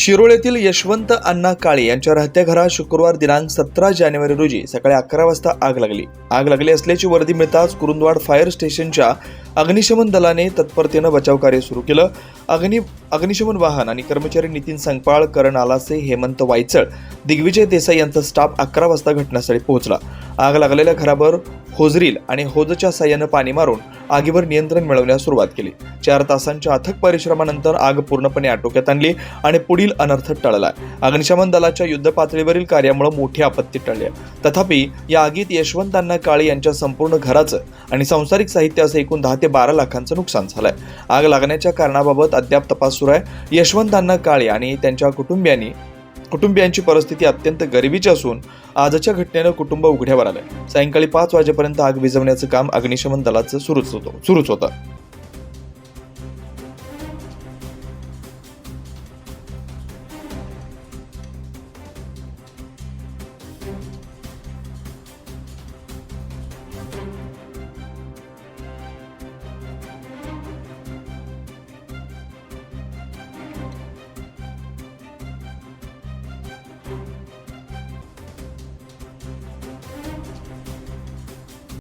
शिरोळेतील यशवंत अण्णा काळे यांच्या राहत्या घरात शुक्रवार दिनांक सतरा जानेवारी रोजी सकाळी अकरा वाजता आग लागली. आग लागली असल्याची वर्दी मिळताच कुरुंदवाड फायर स्टेशनच्या अग्निशमन दलाने तत्परतेनं बचाव कार्य सुरू केलं. अग्नि अग्निशमन वाहन आणि कर्मचारी नितीन संगपाळ करण आलासे हेमंत वायचळ दिग्विजय देसाई यांचा स्टाफ अकरा वाजता घटनास्थळी पोहोचला. आग लागलेल्या घरावर होजरील आणि होजच्या साह्यानं पाणी मारून आगीवर नियंत्रण मिळवण्यास सुरुवात केली. चार तासांच्या अथक परिश्रमानंतर आग पूर्णपणे आटोक्यात आणली आणि पुढील अनर्थ टळला अग्निशमन दलाच्या युद्ध पातळीवरील कार्यामुळे मोठी आपत्ती टळली तथापि या आगीत यशवंतांना काळे यांच्या संपूर्ण घराचं आणि सांसारिक साहित्य असं एकूण दहा ते बारा लाखांचं नुकसान झालंय. आग लागण्याच्या कारणाबाबत अद्याप तपास सुरू आहे. यशवंतांना काळे आणि त्यांच्या कुटुंबियांनी कुटुंबियांची परिस्थिती अत्यंत गरिबीची असून आजच्या घटनेनं कुटुंब उघड्यावर आलंय. सायंकाळी पाच वाजेपर्यंत आग विझवण्याचं काम अग्निशमन दलाचं सुरूच होतं सुरूच होतं.